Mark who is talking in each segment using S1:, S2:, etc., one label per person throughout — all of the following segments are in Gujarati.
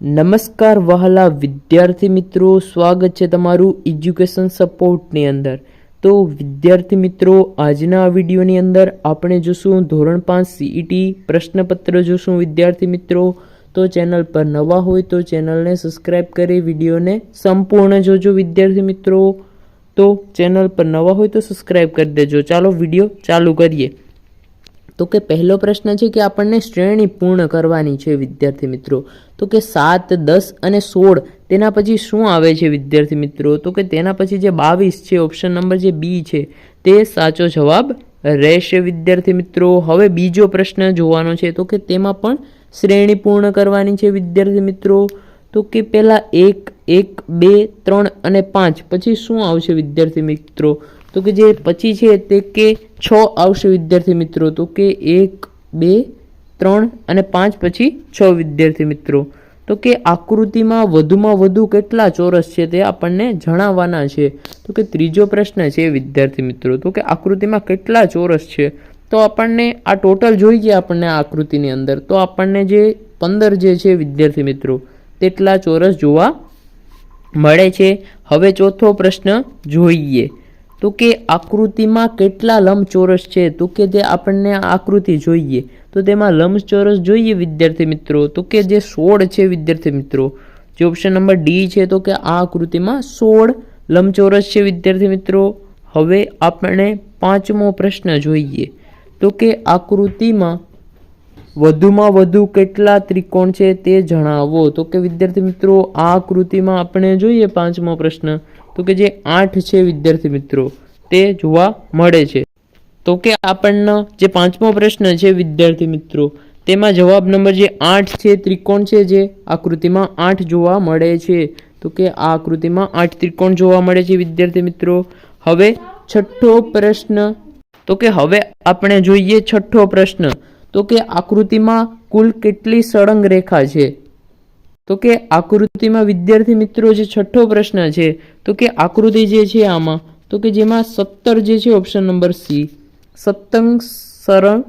S1: નમસ્કાર વહાલા વિદ્યાર્થી મિત્રો, સ્વાગત છે તમારું એજ્યુકેશન સપોર્ટની અંદર. તો વિદ્યાર્થી મિત્રો, આજના આ વિડીયોની અંદર આપણે જોશું ધોરણ પાંચ સીઈટી પ્રશ્નપત્ર જોશું વિદ્યાર્થી મિત્રો. તો ચેનલ પર નવા હોય તો ચેનલને સબસ્ક્રાઈબ કરી વિડીયોને સંપૂર્ણ જોજો વિદ્યાર્થી મિત્રો. તો ચેનલ પર નવા હોય તો સબસ્ક્રાઈબ કરી દેજો. ચાલો વીડિયો ચાલુ કરીએ. તો કે પહેલો પ્રશ્ન છે કે આપણને શ્રેણી પૂર્ણ કરવાની છે, વિદ્યાર્થી મિત્રો. તો કે સાત, દસ અને સોળ, તેના પછી શું આવે છે, વિદ્યાર્થી મિત્રો? તો કે તેના પછી જે બાવીસ છે ઓપ્શન નંબર જે બી છે, તે સાચો જવાબ રહેશે, વિદ્યાર્થી મિત્રો. હવે બીજો પ્રશ્ન જોવાનો છે, તો કે તેમાં પણ શ્રેણી પૂર્ણ કરવાની છે, વિદ્યાર્થી મિત્રો. તો કે પહેલાં એક એક, બે, ત્રણ અને પાંચ, પછી શું આવશે, વિદ્યાર્થી મિત્રો? તો કે જે પછી છે તે કે છ આવશે વિદ્યાર્થી મિત્રો, તો કે એક, બે, ત્રણ અને પાંચ પછી છ વિદ્યાર્થી મિત્રો. તો કે આકૃતિમાં વધુમાં વધુ કેટલા ચોરસ છે તે આપણને જણાવવાના છે. તો કે ત્રીજો પ્રશ્ન છે વિદ્યાર્થી મિત્રો, તો કે આકૃતિમાં કેટલા ચોરસ છે? તો આપણને આ ટોટલ જોઈ ગયા આપણને આ આકૃતિની અંદર. તો આપણને જે પંદર જે છે વિદ્યાર્થી મિત્રો, તેટલા ચોરસ જોવા મળે છે. હવે ચોથો પ્રશ્ન જોઈએ. તો કે આકૃતિમાં કેટલા લંબચોરસ છે? તો કે જે આપણને આકૃતિ જોઈએ. તો તેમાં લંબચોરસ જોઈએ વિદ્યાર્થી મિત્રો. તો કે જે સોળ છે વિદ્યાર્થી મિત્રો. જે ઓપ્શન નંબર ડી છે, તો કે આ આકૃતિમાં સોળ લંબચોરસ છે વિદ્યાર્થી મિત્રો. હવે આપણે પાંચમો પ્રશ્ન જોઈએ. તો કે આકૃતિમાં વધુમાં વધુ કેટલા ત્રિકોણ છે તે જણાવો. તો કે વિદ્યાર્થી મિત્રો, આ આકૃતિમાં આપણે જોઈએ પાંચમો પ્રશ્ન. તો કે જે આઠ છે વિદ્યાર્થી મિત્રો, તે જોવા મળે છે. તો કે આપણને જે પાંચમો પ્રશ્ન છે વિદ્યાર્થી મિત્રો, તેમાં જવાબ નંબર જે આઠ છે, ત્રિકોણ છે જે આકૃતિમાં આઠ જોવા મળે છે. તો કે આ આકૃતિમાં આઠ ત્રિકોણ જોવા મળે છે વિદ્યાર્થી મિત્રો. હવે છઠ્ઠો પ્રશ્ન, તો કે હવે આપણે જોઈએ છઠ્ઠો પ્રશ્ન, તો કે આકૃતિમાં કુલ કેટલી સળંગ રેખા છે? તો કે આકૃતિમાં વિદ્યાર્થી મિત્રો જે છઠ્ઠો પ્રશ્ન છે, તો કે આકૃતિ જે છે આમાં, તો કે જેમાં સત્તર જે છે ઓપ્શન નંબર સી સત્તંગ સરંગ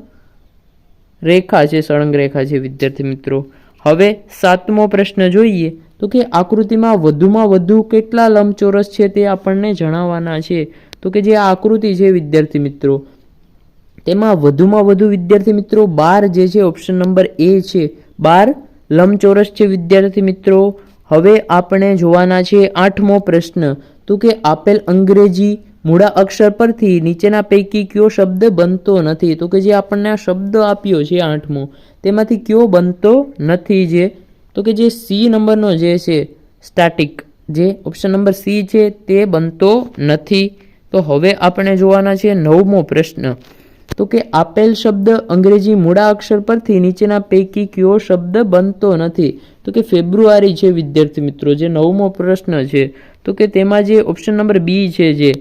S1: રેખા છે સળંગ રેખા છે વિદ્યાર્થી મિત્રો. હવે સાતમો પ્રશ્ન જોઈએ, તો કે આકૃતિમાં વધુમાં વધુ કેટલા લંબચોરસ છે તે આપણને જણાવવાના છે. તો કે જે આ આકૃતિ છે વિદ્યાર્થી મિત્રો, તેમાં વધુમાં વધુ વિદ્યાર્થી મિત્રો બાર જે છે ઓપ્શન નંબર એ છે, બાર લંબચોરસ છે વિદ્યાર્થી મિત્રો. હવે આપણે જોવાના છે આઠમો પ્રશ્ન. તો કે આપેલ અંગ્રેજી મૂળા અક્ષર પરથી નીચેના પૈકી કયો શબ્દ બનતો નથી? તો કે જે આપણને શબ્દ આપ્યો છે આઠમો, તેમાંથી કયો બનતો નથી જે? તો કે જે સી નંબરનો જે છે સ્ટાટિક જે ઓપ્શન નંબર સી છે તે બનતો નથી. તો હવે આપણે જોવાના છે નવમો પ્રશ્ન. તો કે આપેલ શબ્દ અંગ્રેજી મૂળા અક્ષર પરથી નીચેના પૈકી કયો શબ્દ બનતો નથી? તો કે ફેબ્રુઆરી છે, વિદ્યાર્થી મિત્રો, જે નવમો પ્રશ્ન છે. તો કે તેમાં જે ઓપ્શન નંબર બી છે જે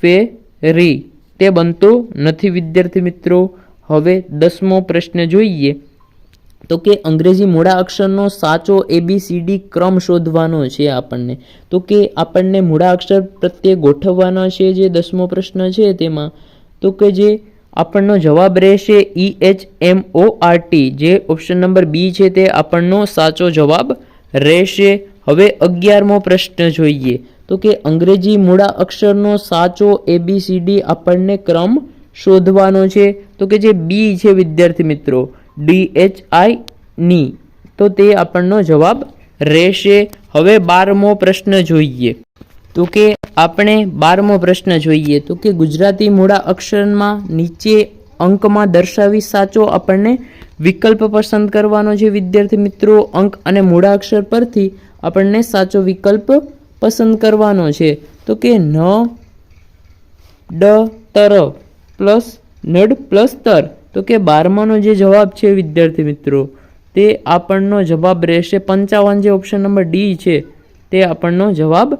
S1: ફે રી તે બનતો નથી, વિદ્યાર્થી મિત્રો. હવે દસમો પ્રશ્ન જોઈએ. તો કે અંગ્રેજી મૂળા અક્ષરનો સાચો એબીસીડી ક્રમ શોધવાનો છે આપણને. તો કે આપણને મૂળા અક્ષર પ્રત્યે ગોઠવવાનો છે જે દસમો પ્રશ્ન છે તેમાં. તો કે જે આપણનો જવાબ રહેશે E H M O R T જે ઓપ્શન નંબર બી છે તે આપણનો સાચો જવાબ રહેશે. હવે અગિયારમો પ્રશ્ન જોઈએ. તો કે અંગ્રેજી મૂળા અક્ષરનો સાચો એબીસીડી આપણને ક્રમ શોધવાનો છે. તો કે જે બી છે વિદ્યાર્થી મિત્રો ડી એચ આઈ ની તો તે આપણનો જવાબ રહેશે. હવે બારમો પ્રશ્ન જોઈએ. તો કે આપણે બારમો પ્રશ્ન જોઈએ તો કે ગુજરાતી મૂળા અક્ષરમાં નીચે અંકમાં દર્શાવી સાચો આપણને વિકલ્પ પસંદ કરવાનો છે, વિદ્યાર્થી મિત્રો. અંક અને મૂળા અક્ષર પરથી આપણને સાચો વિકલ્પ પસંદ કરવાનો છે. તો કે ન, ડ, તર પ્લસ નડ પ્લસ તર. તો કે બારમાનો જે જવાબ છે, વિદ્યાર્થી મિત્રો, તે આપણનો જવાબ રહેશે પંચાવન જે ઓપ્શન નંબર ડી છે, તે આપણનો જવાબ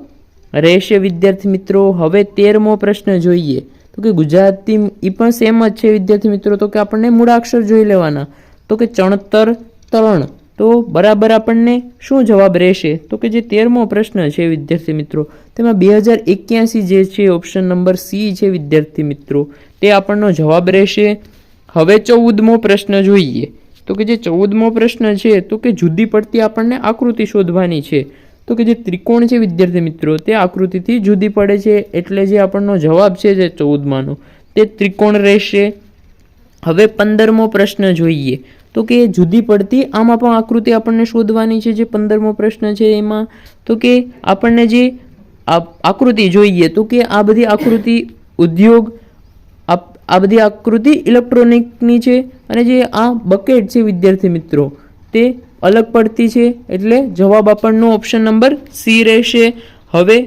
S1: રહેશે વિદ્યાર્થી મિત્રો, હવે તેરમો પ્રશ્ન જોઈએ. તો કે ગુજરાતી એ પણ સેમ જ છે વિદ્યાર્થી મિત્રો, તો કે આપણને મૂળાક્ષર જોઈ લેવાના. તો કે ચણતર તરણ, તો બરાબર આપણને શું જવાબ રહેશે? તો કે જે તેરમો પ્રશ્ન છે વિદ્યાર્થી મિત્રો, તેમાં બે હજાર એક્યાસી જે છે ઓપ્શન નંબર સી છે વિદ્યાર્થી મિત્રો, તે આપણનો જવાબ રહેશે. હવે ચૌદમો પ્રશ્ન જોઈએ. તો કે જે ચૌદમો પ્રશ્ન છે, તો કે જુદી પડતી આપણને આકૃતિ શોધવાની છે. તો કે જે ત્રિકોણ છે વિદ્યાર્થી મિત્રો, તે આકૃતિથી જુદી પડે છે. એટલે જે આપણનો જવાબ છે જે ચૌદમાંનો, તે ત્રિકોણ રહેશે. હવે પંદરમો પ્રશ્ન જોઈએ. તો કે જુદી પડતી, આમાં પણ આકૃતિ આપણને શોધવાની છે જે પંદરમો પ્રશ્ન છે એમાં. તો કે આપણને જે આકૃતિ જોઈએ, તો કે આ બધી આકૃતિ ઉદ્યોગ આ બધી આકૃતિ ઇલેક્ટ્રોનિકની છે. અને જે આ બકેટ છે વિદ્યાર્થી મિત્રો, તે અલગ પડતી છે એટલે જવાબ આપણનો ઓપ્શન નંબર સી રહેશે. હવે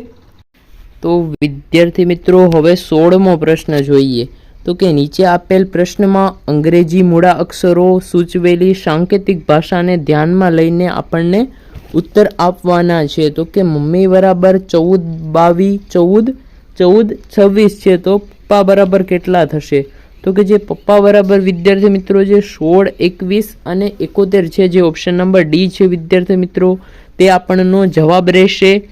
S1: તો વિદ્યાર્થી મિત્રો, હવે સોળમો પ્રશ્ન જોઈએ. તો કે નીચે આપેલ પ્રશ્નમાં અંગ્રેજી મૂળા અક્ષરો સૂચવેલી સાંકેતિક ભાષાને ધ્યાનમાં લઈને આપણને ઉત્તર આપવાના છે. તો કે મમ્મી બરાબર ચૌદ બાવીસ ચૌદ ચૌદ છવ્વીસ છે તો પપ્પા બરાબર કેટલા થશે? તો કે જે પપ્પા બરાબર વિદ્યાર્થી મિત્રો જે સોળ, એકવીસ અને એકોતેર છે, જે ઓપ્શન નંબર ડી છે વિદ્યાર્થી મિત્રો, તે આપણનો જવાબ રહેશે.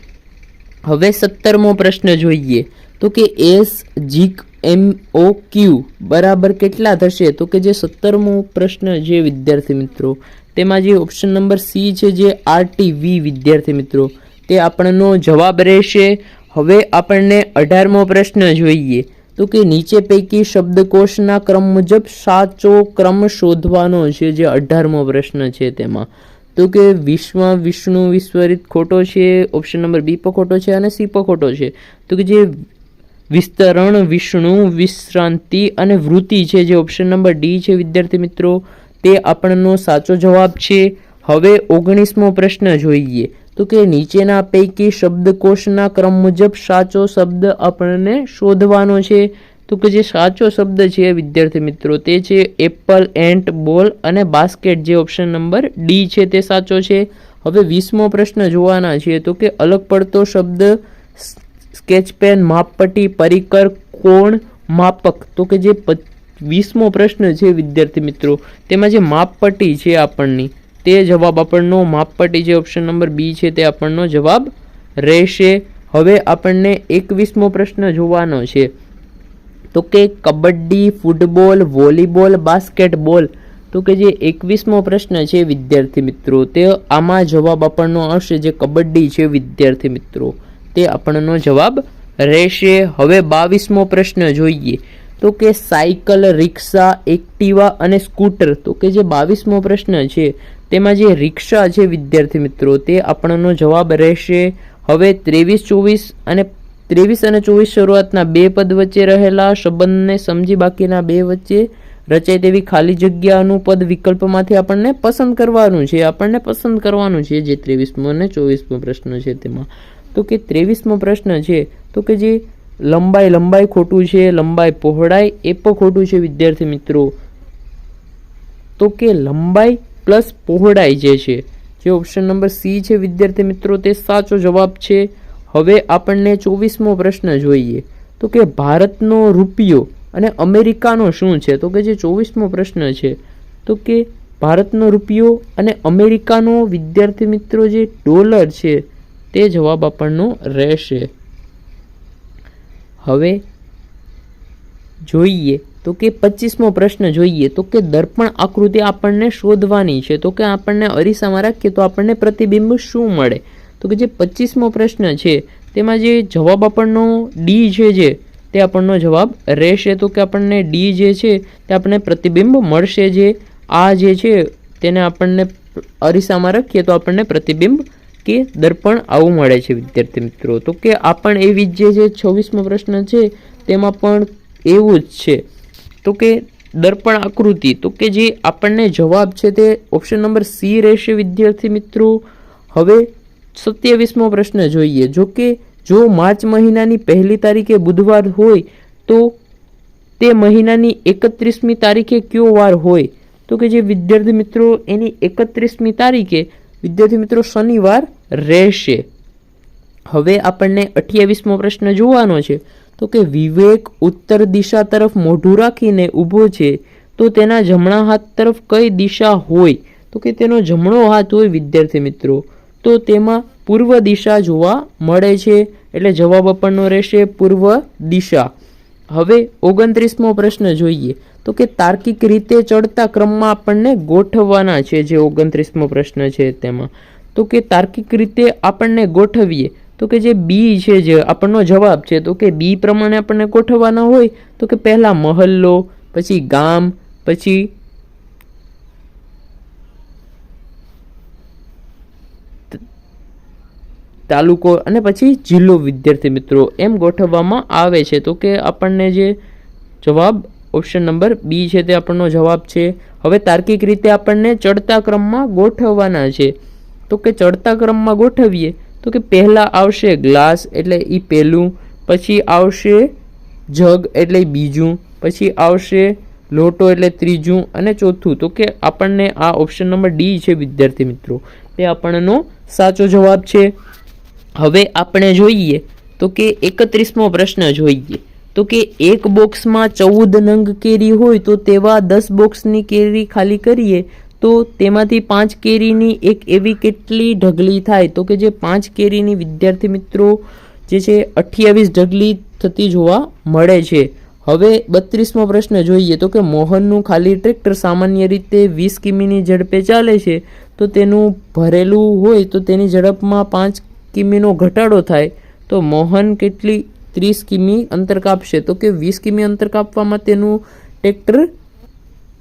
S1: હવે સત્તરમો પ્રશ્ન જોઈએ. તો કે એસ, જીક, એમ, ઓ, ક્યુ બરાબર કેટલા થશે? તો કે જે સત્તરમો પ્રશ્ન છે વિદ્યાર્થી મિત્રો, તેમાં જે ઓપ્શન નંબર સી છે જે આરટીવી વિદ્યાર્થી મિત્રો, તે આપણનો જવાબ રહેશે. હવે આપણને અઢારમો પ્રશ્ન જોઈએ. તો કે નીચે પૈકી શબ્દકોશના ક્રમ મુજબ સાચો ક્રમ શોધવાનો છે જે અઢારમો પ્રશ્ન છે તેમાં. તો કે વિશ્વ વિષ્ણુ વિસ્વરિત ખોટો છે ઓપ્શન નંબર બી પર ખોટો છે અને સી પર ખોટો છે. તો કે જે વિસ્તરણ વિષ્ણુ વિશ્રાંતિ અને વૃત્તિ છે જે ઓપ્શન નંબર ડી છે, વિદ્યાર્થી મિત્રો, તે આપણનો સાચો જવાબ છે. હવે ઓગણીસમો પ્રશ્ન જોઈએ. તો કે નીચેના પૈકી શબ્દકોશના ક્રમ મુજબ સાચો શબ્દ આપણને શોધવાનો છે. તો કે જે સાચો શબ્દ છે, વિદ્યાર્થી મિત્રો, તે છે એપલ, એન્ટ, બોલ અને બાસ્કેટ જે ઓપ્શન નંબર ડી છે તે સાચો છે. હવે વીસમો પ્રશ્ન જોવાના છીએ તો કે અલગ પડતો શબ્દ સ્કેચ પેન, માપપટ્ટી, પરિકર, કોણ, માપક તો કે જે વીસમો પ્રશ્ન છે વિદ્યાર્થી મિત્રો, તેમાં જે માપપટ્ટી છે આપણની તે જવાબ આપણનો માપપટ્ટી જે ઓપ્શન નંબર બી છે તે આપણનો જવાબ રહેશે. હવે આપણને એકવીસમો પ્રશ્ન જોવાનો છે. તો કે કબડ્ડી, ફૂટબોલ, વોલીબોલ, બાસ્કેટબોલ, તો કે જે એકવીસમો પ્રશ્ન છે વિદ્યાર્થી મિત્રો, તે આમાં જવાબ આપણનો આવશે જે કબડ્ડી છે વિદ્યાર્થી મિત્રો. તે આપણનો જવાબ રહેશે. હવે બાવીસમો પ્રશ્ન જોઈએ. તો કે સાયકલ, રિક્ષા, એક્ટિવા અને સ્કૂટર, તો કે જે બાવીસમો પ્રશ્ન છે, તેમાં જે રિક્ષા છે, વિદ્યાર્થી મિત્રો, તે આપણનો જવાબ રહેશે હવે ત્રેવીસ, ચોવીસ અને ત્રેવીસ અને ચોવીસ શરૂઆતના બે પદ વચ્ચે રહેલા સંબંધને સમજી બાકીના બે વચ્ચે રચાય તેવી ખાલી જગ્યાનું પદ વિકલ્પમાંથી આપણને પસંદ કરવાનું છે, આપણને પસંદ કરવાનું છે જે ત્રેવીસમો અને ચોવીસમો પ્રશ્ન છે તેમાં. તો કે ત્રેવીસમો પ્રશ્ન છે, તો કે જે લંબાઈ લંબાઈ ખોટું છે, લંબાઈ પહોળાઈ, એ પણ ખોટું છે વિદ્યાર્થી મિત્રો. તો કે લંબાઈ પ્લસ પહોળાઈ જે છે, જે ઓપ્શન નંબર સી છે વિદ્યાર્થી મિત્રો, તે સાચો જવાબ છે. હવે આપણને ચોવીસમો પ્રશ્ન જોઈએ. તો કે ભારતનો રૂપિયો અને અમેરિકાનો શું છે? તો કે જે ચોવીસમો પ્રશ્ન છે, તો કે ભારતનો રૂપિયો અને અમેરિકાનો વિદ્યાર્થી મિત્રો જે ડોલર છે, તે જવાબ આપણનો રહેશે. હવે જોઈએ તો કે પચીસમો પ્રશ્ન જોઈએ તો કે દર્પણ આકૃતિ આપણને શોધવાની છે. તો કે આપણને અરીસામાં રાખીએ તો આપણને પ્રતિબિંબ શું મળે? તો કે જે પચીસમો પ્રશ્ન છે, તેમાં જે જવાબ આપણનો ડી છે જે તે આપણનો જવાબ રહેશે. તો કે આપણને ડી જે છે, તે આપણને પ્રતિબિંબ મળશે. જે આ જે છે, તેને આપણને અરીસામાં રાખીએ તો આપણને પ્રતિબિંબ કે દર્પણ આવું મળે છે, વિદ્યાર્થી મિત્રો. તો કે આ પણ એવી જ જે છવ્વીસમો પ્રશ્ન છે, તેમાં પણ એવું જ છે. તો કે દર્પણ આકૃતિ. તો કે જે આપણને જવાબ છે તે ઓપ્શન નંબર સી રહેશે, વિદ્યાર્થી મિત્રો. હવે સત્યાવીસમો પ્રશ્ન જોઈએ. જો કે જો માર્ચ મહિનાની પહેલી તારીખે બુધવાર હોય, તો તે મહિનાની એકત્રીસમી તારીખે કયો વાર હોય? તો કે જે વિદ્યાર્થી મિત્રો, એની એકત્રીસમી તારીખે વિદ્યાર્થી મિત્રો, શનિવાર રહેશે. હવે આપણને અઠ્યાવીસમો પ્રશ્ન જોવાનો છે. તો કે વિવેક ઉત્તર દિશા તરફ મોઢું રાખીને ઊભો છે, તો તેના જમણા હાથ તરફ કઈ દિશા હોય? તો કે તેનો જમણો હાથ હોય વિદ્યાર્થી મિત્રો. તો તેમાં પૂર્વ દિશા જોવા મળે છે. એટલે જવાબ આપણનો રહેશે પૂર્વ દિશા. હવે ઓગણત્રીસમો પ્રશ્ન જોઈએ તો કે તાર્કિક રીતે ચડતા ક્રમમાં આપણને ગોઠવવાના છે જે ઓગણત્રીસમો પ્રશ્ન છે તેમાં. તો કે તાર્કિક રીતે આપણને ગોઠવીએ તો કે જે બી છે જે આપણનો જવાબ છે તો કે બી પ્રમાણે આપણને ગોઠવવાના હોય તો કે પહેલાં મહલ્લો, પછી ગામ, પછી તાલુકો અને પછી જિલ્લો વિદ્યાર્થી મિત્રો એમ ગોઠવવામાં આવે છે. તો કે આપણને જે જવાબ ઓપ્શન નંબર બી છે તે આપણનો જવાબ છે. હવે તાર્કિક રીતે આપણને ચડતા ક્રમમાં ગોઠવવાના છે. તો કે ચડતા ક્રમમાં ગોઠવીએ તો કે પહેલાં આવશે ગ્લાસ એટલે એ પહેલું, પછી આવશે જગ એટલે બીજું, પછી આવશે લોટો એટલે ત્રીજું અને ચોથું. તો કે આપણને આ ઓપ્શન નંબર ડી છે વિદ્યાર્થી મિત્રો. તે આપણનો સાચો જવાબ છે. હવે આપણે જોઈએ તો કે એકત્રીસમો પ્રશ્ન જોઈએ તો કે એક બોક્સમાં ચૌદ નંગ કેરી હોય તો તેવા દસ બોક્સની કેરી ખાલી કરીએ તો તેમાંથી પાંચ કેરીની એક એવી કેટલી ઢગલી થાય? તો કે જે પાંચ કેરીની વિદ્યાર્થી મિત્રો જે છે, અઠ્યાવીસ ઢગલી થતી જોવા મળે છે. હવે બત્રીસમો પ્રશ્ન જોઈએ તો કે મોહનનું ખાલી ટ્રેક્ટર સામાન્ય રીતે વીસ કિમીની ઝડપે ચાલે છે, તો તેનું ભરેલું હોય તો તેની ઝડપમાં પાંચ કિમીનો ઘટાડો થાય, તો મોહન કેટલી ત્રીસ કિમી અંતર કાપશે? તો કે વીસ કિમી અંતર કાપવામાં તેનું ટ્રેક્ટર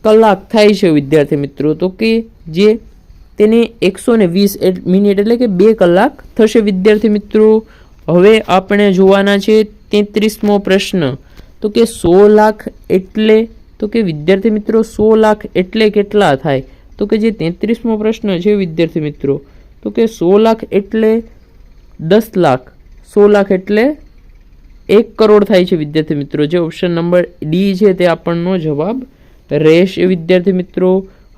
S1: કલાક થાય છે, વિદ્યાર્થી મિત્રો. તો કે જે તેને એકસો ને વીસ મિનિટ એટલે કે બે કલાક થશે, વિદ્યાર્થી મિત્રો. હવે આપણે જોવાના છે તેત્રીસમો પ્રશ્ન. તો કે સો લાખ એટલે, તો કે વિદ્યાર્થી મિત્રો, સો લાખ એટલે કેટલા થાય? તો કે જે તેત્રીસમો પ્રશ્ન છે, વિદ્યાર્થી મિત્રો. તો કે સો લાખ એટલે દસ લાખ સો લાખ એટલે એક કરોડ થાય છે વિદ્યાર્થી મિત્રો. જે ઓપ્શન નંબર ડી છે તે આપણનો જવાબ રહેશે વિદ્યાર્થી મિત્રો,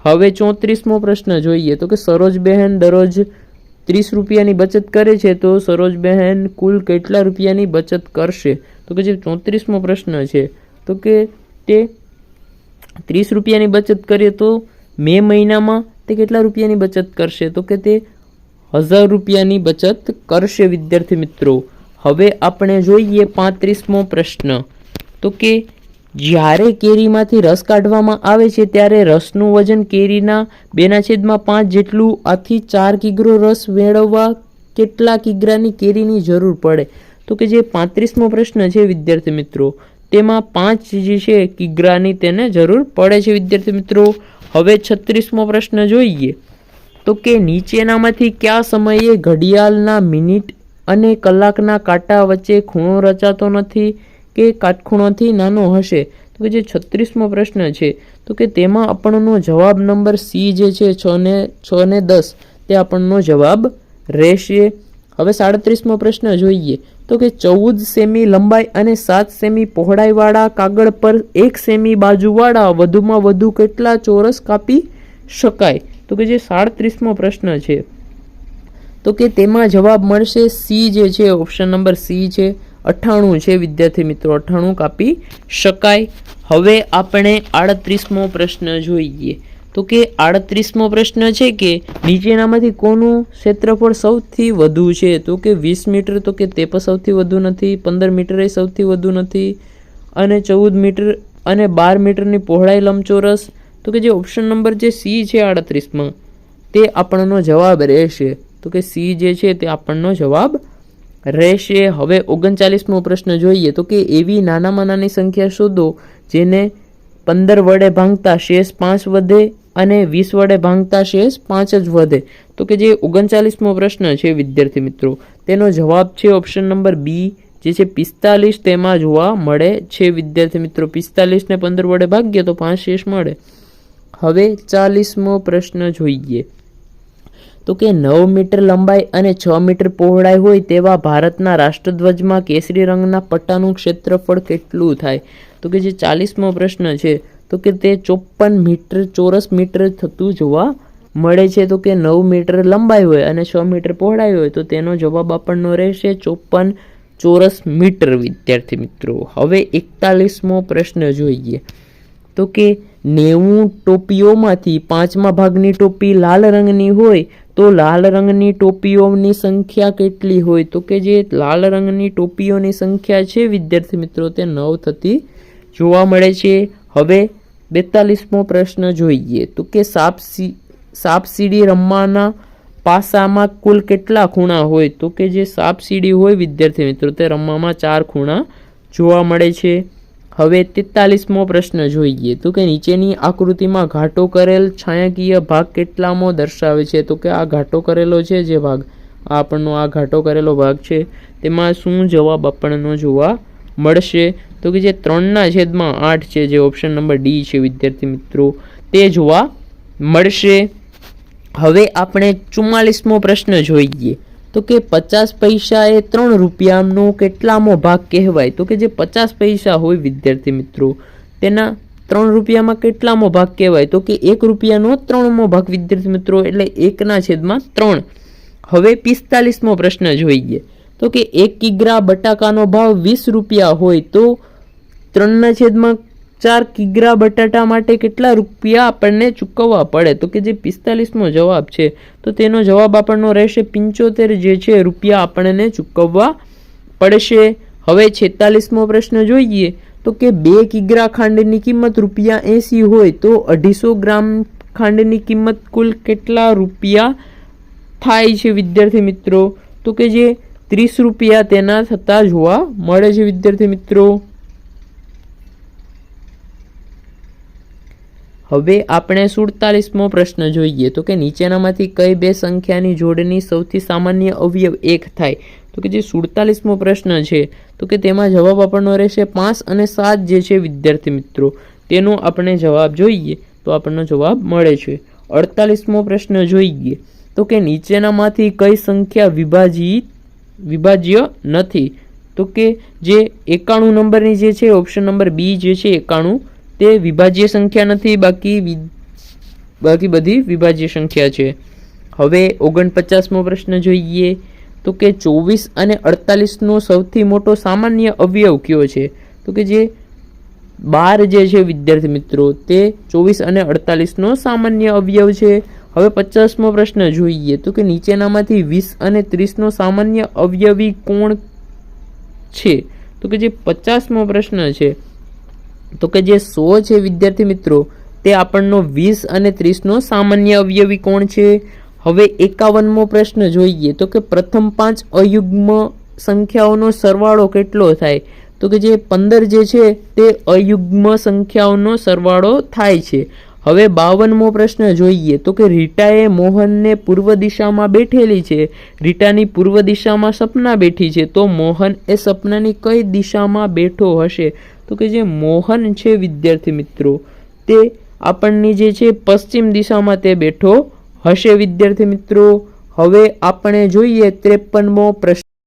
S1: હવે ચોત્રીસમો પ્રશ્ન જોઈએ તો કે સરોજબહેન દરરોજ ત્રીસ રૂપિયાની બચત કરે છે તો સરોજબહેન કુલ કેટલા રૂપિયાની બચત કરશે? તો કે જે ચોત્રીસમો પ્રશ્ન છે તો કે તે ત્રીસ રૂપિયાની બચત કરીએ તો મે મહિનામાં તે કેટલા રૂપિયાની બચત કરશે? તો કે તે હજાર રૂપિયાની બચત કરશે વિદ્યાર્થી મિત્રો. હવે આપણે જોઈએ પાંત્રીસમો પ્રશ્ન. તો કે જ્યારે કેરીમાંથી રસ કાઢવામાં આવે છે, ત્યારે રસનું વજન કેરીના બેના છેદમાં પાંચ જેટલું આથી ચાર કિગ્રો રસ મેળવવા કેટલા કિગ્રાની કેરીની જરૂર પડે. તો કે જે પાંત્રીસમો પ્રશ્ન છે વિદ્યાર્થી મિત્રો, તેમાં પાંચ જે છે કિગ્રાની તેને જરૂર પડે છે વિદ્યાર્થી મિત્રો. હવે છત્રીસમો પ્રશ્ન જોઈએ. તો કે નીચેનામાંથી કયા સમયે ઘડિયાળના મિનિટ અને કલાકના કાંટા વચ્ચે ખૂણો રચાતો નથી કે કાટખૂણોથી નાનો હશે? તો કે જે છત્રીસમો પ્રશ્ન છે, તો કે તેમાં આપણનો જવાબ નંબર સી જે છે, છ ને છ ને દસ, તે આપણનો જવાબ રહેશે. હવે સાડત્રીસમો પ્રશ્ન જોઈએ, તો કે ચૌદ સેમી લંબાઈ અને સાત સેમી પહોળાઈવાળા કાગળ પર એક સેમી બાજુવાળા વધુમાં વધુ કેટલા ચોરસ કાપી શકાય? તો કે જે સાડત્રીસમો પ્રશ્ન છે, તો કે તેમાં જવાબ મળશે સી જે છે ઓપ્શન નંબર સી છે. અઠ્ઠાણું છે, વિદ્યાર્થી મિત્રો, અઠ્ઠાણું કાપી શકાય. હવે આપણે આડત્રીસમો પ્રશ્ન જોઈએ. તો કે આડત્રીસમો પ્રશ્ન છે કે નીચેનામાંથી કોનું ક્ષેત્રફળ સૌથી વધુ છે? તો કે વીસ મીટર, તો કે તે પણ સૌથી વધુ નથી, પંદર મીટરે સૌથી વધુ નથી, અને ચૌદ મીટર અને બાર મીટરની પહોળાઈ લંબચોરસ તો કે જે ઓપ્શન નંબર જે સી છે આડત્રીસમાં, તે આપણનો જવાબ રહેશે. તો કે સી જે છે તે આપણનો જવાબ રહેશે. હવે ઓગણચાલીસમો પ્રશ્ન જોઈએ તો કે એવી નાનામાં નાની સંખ્યા શોધો જેને પંદર વડે ભાંગતા શેષ પાંચ વધે અને વીસ વડે ભાંગતા શેષ પાંચ જ વધે. તો કે જે ઓગણચાલીસમો પ્રશ્ન છે વિદ્યાર્થી મિત્રો, તેનો જવાબ છે ઓપ્શન નંબર બી જે છે પિસ્તાલીસ તેમાં જોવા મળે છે. વિદ્યાર્થી મિત્રો, પિસ્તાલીસને પંદર વડે ભાગીએ તો પાંચ શેષ મળે. હવે ચાલીસમો પ્રશ્ન જોઈએ. તો કે નવ મીટર લંબાઈ અને છ મીટર પહોળાઈ હોય તેવા ભારતના રાષ્ટ્રધ્વજમાં કેસરી રંગના પટ્ટાનું ક્ષેત્રફળ કેટલું થાય? તો કે જે ચાલીસમો પ્રશ્ન છે, તો કે તે ચોપન મીટર, ચોરસ મીટર થતું જોવા મળે છે. તો કે નવ મીટર લંબાઈ હોય અને છ મીટર પહોળાઈ હોય તો તેનો જવાબ આપણનો રહેશે ચોપન ચોરસ મીટર, વિદ્યાર્થી મિત્રો. હવે એકતાલીસમો પ્રશ્ન જોઈએ. તો કે નેવું ટોપીઓમાંથી પાંચમા ભાગની ટોપી લાલ રંગની હોય, તો લાલ રંગની ટોપીઓની સંખ્યા કેટલી હોય? તો કે જે લાલ રંગની ટોપીઓની સંખ્યા છે, વિદ્યાર્થી મિત્રો, તે નવ થતી જોવા મળે છે. હવે બેતાલીસમો પ્રશ્ન જોઈએ. તો કે સાપસી સાપસીડી રમવાના પાસામાં કુલ કેટલા ખૂણા હોય? તો કે જે સાપસીડી હોય, વિદ્યાર્થી મિત્રો, તે રમવામાં ચાર ખૂણા જોવા મળે છે. હવે તેતાલીસમો પ્રશ્ન જોઈએ તો કે નીચેની આકૃતિમાં ઘાટો કરેલ છાયાકીય ભાગ કેટલામો દર્શાવે છે? તો કે આ ઘાટો કરેલો છે જે ભાગ? આ આપણનો આ ઘાટો કરેલો ભાગ છે. તેમાં શું જવાબ આપણનો જોવા મળશે? તો કે જે ત્રણના છેદમાં આઠ છે, જે ઓપ્શન નંબર ડી છે, વિદ્યાર્થી મિત્રો, તે જોવા મળશે. હવે આપણે ચુમ્માલીસમો પ્રશ્ન જોઈએ તો કે પચાસ પૈસા એ ત્રણ રૂપિયાનો કેટલામો ભાગ કહેવાય. તો કે જે પચાસ પૈસા હોય વિદ્યાર્થી મિત્રો, તેના ત્રણ રૂપિયામાં કેટલામો ભાગ કહેવાય? તો કે એક રૂપિયાનો ત્રણમો ભાગ વિદ્યાર્થી મિત્રો, એટલે એકના છેદમાં ત્રણ. હવે પિસ્તાલીસમો પ્રશ્ન જોઈએ. તો કે એક કિગ્રા બટાકાનો ભાવ વીસ રૂપિયા હોય તો ત્રણના છેદમાં ચાર કિગ્રા બટાટા માટે કેટલા રૂપિયા આપણને ચૂકવવા પડે? તો કે જે પિસ્તાલીસમો જવાબ છે, તો તેનો જવાબ આપણનો રહેશે પંચોતેર, જે છે રૂપિયા આપણને ચૂકવવા પડશે. હવે છેતાલીસમો પ્રશ્ન જોઈએ, તો કે બે કિગ્રા ખાંડની કિંમત રૂપિયા એંસી હોય, તો અઢીસો ગ્રામ ખાંડની કિંમત કુલ કેટલા રૂપિયા થાય છે વિદ્યાર્થી મિત્રો? તો કે જે ત્રીસ રૂપિયા તેના થતાં જોવા મળે છે વિદ્યાર્થી મિત્રો. હવે આપણે સુડતાલીસમો પ્રશ્ન જોઈએ. તો કે નીચેનામાંથી કઈ બે સંખ્યાની જોડની સૌથી સામાન્ય અવયવ એક થાય? તો કે જે સુડતાલીસમો પ્રશ્ન છે, તો કે તેમાં જવાબ આપણનો રહેશે પાંચ અને સાત જે છે વિદ્યાર્થી મિત્રો. તેનો આપણે જવાબ જોઈએ, તો આપણનો જવાબ મળે છે. અડતાલીસમો પ્રશ્ન જોઈએ. તો કે નીચેનામાંથી કઈ સંખ્યા વિભાજિત, વિભાજ્ય નથી? તો કે જે એકાણું નંબરની જે છે ઓપ્શન નંબર બી જે છે, એકાણું તે વિભાજ્ય સંખ્યા નથી, બાકી બાકી બધી વિભાજ્ય સંખ્યા છે. હવે ઓગણપચાસમો પ્રશ્ન જોઈએ તો કે ચોવીસ અને અડતાલીસનો સૌથી મોટો સામાન્ય અવયવ કયો છે? તો કે જે બાર જે છે વિદ્યાર્થી મિત્રો, તે ચોવીસ અને અડતાલીસનો સામાન્ય અવયવ છે. હવે પચાસમો પ્રશ્ન જોઈએ તો કે નીચેનામાંથી વીસ અને ત્રીસનો સામાન્ય અવયવી કોણ છે? તો કે જે પચાસમો પ્રશ્ન છે. તો કે જે સો છે વિદ્યાર્થી મિત્રો, તે આપણનો વીસ અને ત્રીસનો સામાન્ય અવયવી કોણ છે? હવે એકાવનમો પ્રશ્ન જોઈએ. તો કે પ્રથમ પાંચ અયુગ્મ સંખ્યાઓનો સરવાળો કેટલો થાય? તો કે જે પંદર જે છે, તે અયુગ્મ સંખ્યાઓનો સરવાળો થાય છે. હવે બાવનમો પ્રશ્ન જોઈએ. તો કે રીટાએ મોહનને પૂર્વ દિશામાં બેઠેલી છે. રીટાની પૂર્વ દિશામાં સપના બેઠી છે. તો મોહન એ સપનાની કઈ દિશામાં બેઠો હશે? તો કે જે મોહન છે વિદ્યાર્થી મિત્રો, તે આપણની જે છે પશ્ચિમ દિશામાં તે બેઠો હશે વિદ્યાર્થી મિત્રો. હવે આપણે જોઈએ ત્રેપનમો પ્રશ્ન